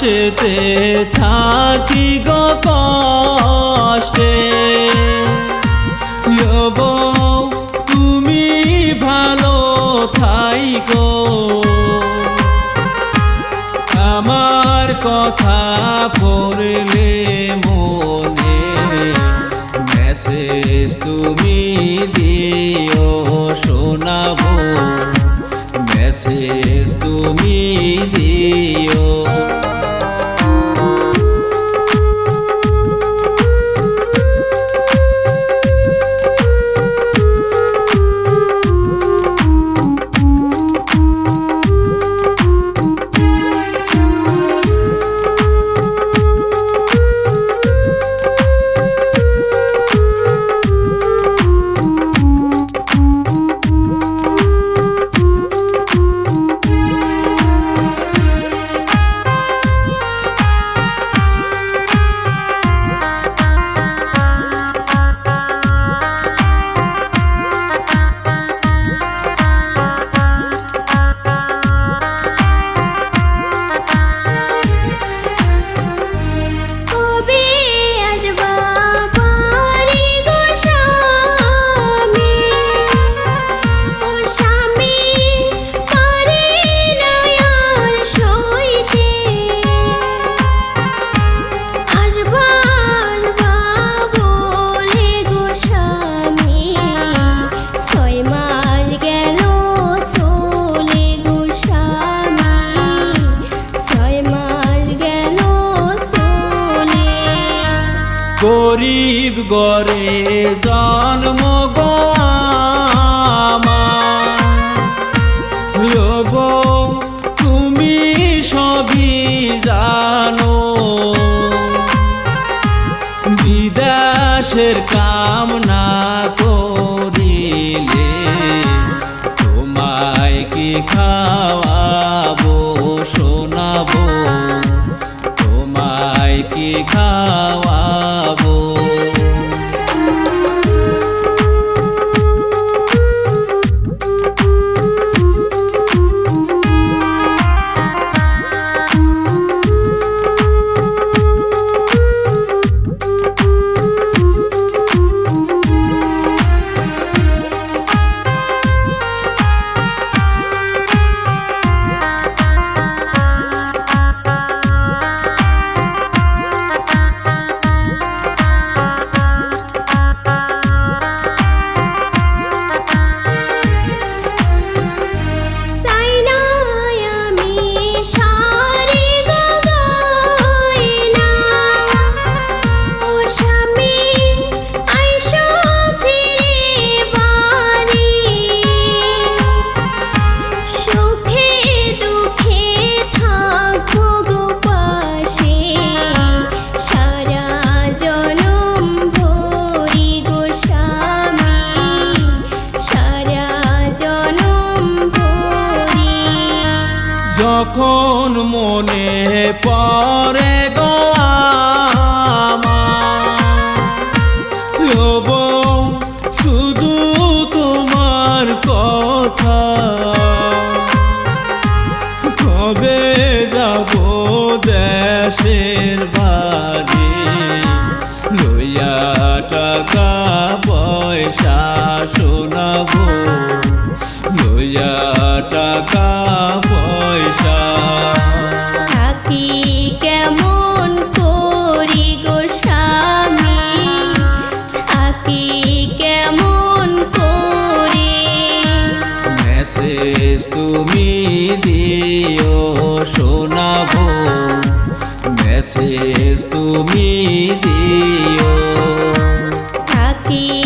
বিদাসেতে থাকি গো কষ্টে। তুমি ভালো থাইকো। আমার কথা পড়লে মনে মেসেজ তুমি দিও, শোনাবো। মেসেজ তুমি দিও। গরিব গরে জন্ম গো তুমি সবই জানো। বিদেশের কাম না করিলে তোমায় কি খাওয়াবো, শোনাবো? তোমায় কি খাওয়াবো যখন মনে পরে গো আমার, শুধু তোমার কথা। কবে যাব দেশের বাড়ি? লইয়া টাকা পয়সা শোনাবো। লইয়া টাকা পয়সা। থাকি কেমন করি গো থাকি কেমন করি? মেসেজ তুমি দিও শোনাবো। মেসেজ তুমি দিও। থাকি